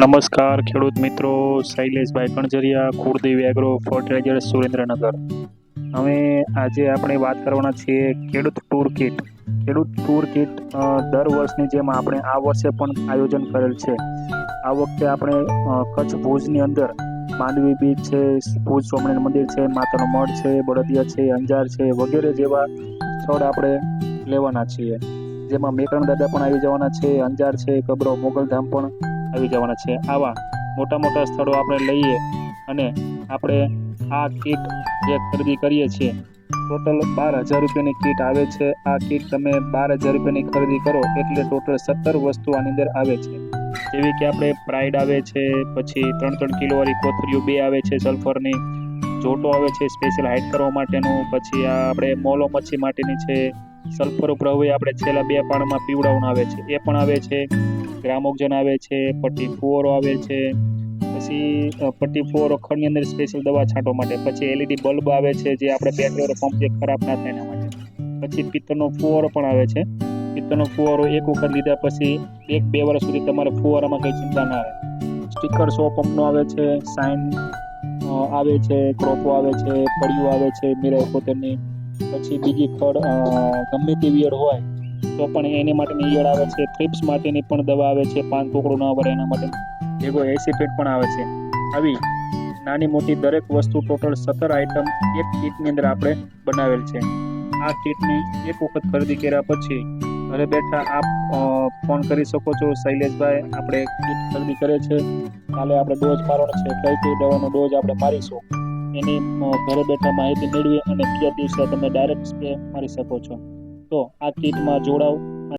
નમસ્કાર, ખેડૂત મિત્રો. Shaileshbhai Kanjariya, Kuldev agro fertiliser Surendranagar. હવે આજે આપણે વાત કરવાના છીએ ખેડૂત ટૂર કિટ ખેડૂત ટૂર કિટ દર વર્ષની જેમ આપણે આ વર્ષે પણ આયોજન કરેલ છે. આ વખતે આપણે કચ્છ ભુજની અંદર માંડવી બીચ છે, ભુજ સ્વામિનારાયણ મંદિર છે, માતાનો મઢ છે, બળદિયા છે, અંજાર છે વગેરે જેવા સ્થળ આપણે લેવાના છીએ. જેમાં મેકરણ દાદા પણ આવી જવાના છે, અંજાર છે, કબરો, મોગલધામ પણ આવી જવાના છે. આવા મોટા મોટા સ્થળો આપણે લઈએ અને આપણે આ કીટ જે ખરીદી કરીએ છીએ, ટોટલ બાર હજાર રૂપિયાની કીટ આવે છે. આ કીટ તમે બાર હજાર રૂપિયાની ખરીદી કરો એટલે ટોટલ સત્તર વસ્તુ આની અંદર આવે છે. જેવી કે આપણે પ્રાઇડ આવે છે, પછી ત્રણ ત્રણ કિલોવાળી કોથળીઓ બે આવે છે સલ્ફરની, જોટો આવે છે સ્પેશિયલ હાઇટ કરવા માટેનું, પછી આ આપણે મોલો મચ્છી માટેની છે સલ્ફર ઉપર હોય આપણે છેલ્લા બે પાણમાં પીવડાવવાનું આવે છે. એ પણ આવે છે. ગ્રામોક્જન આવે છે. પટ્ટી ફુઓરો આવે છે. પછી પટ્ટી ફુઓરો ખડની અંદર સ્પેશિયલ દવા છાંટવા માટે. પછી એલઈડી બલ્બ આવે છે જે આપણે પેટ્રોલ પંપ જે ખરાબ ના થાય એના માટે. પછી પિત્તળનો ફુવારો પણ આવે છે. પિત્તળનો ફુવારો એક વખત લીધા પછી એક બે વર્ષ સુધી તમારે ફુવારામાં કંઈ ચિંતા ના આવે. સ્ટીકર સો પંપનો આવે છે. સાઇન આવે છે. ક્રોપો આવે છે. પડિયું આવે છે. મીરાય પોતેની. પછી બીજી ફળ ગમે તેવી ઈયળ હોય, તો પણ એની માટેની ઈયળ આવે છે. થ્રિપ્સ માટેની પણ દવા આવે છે, પાન કોકડું ન ભરે એના માટે. ભેગો એસિપેટ પણ આવે છે. આવી નાની મોટી દરેક વસ્તુ ટોટલ સત્તર આઇટમ એક કીટની અંદર આપણે બનાવેલ છે. આ કીટની એક વખત ખરીદી કર્યા પછી ઘરે બેઠા આપ ફોન કરી શકો છો. શૈલેષભાઈ આપણે કીટ ખરીદી કરે છે. કાલે આપણે ડોઝ મારવાનો છે. કઈ કઈ દવાનો ડોઝ આપણે મારીશું? એની ઘરે બેઠા માહિતી મેળવી અને બીજા દિવસે તમે ડાયરેક્ટ સ્પ્રે મારી શકો છો. તો આ કીટમાં જોડાવ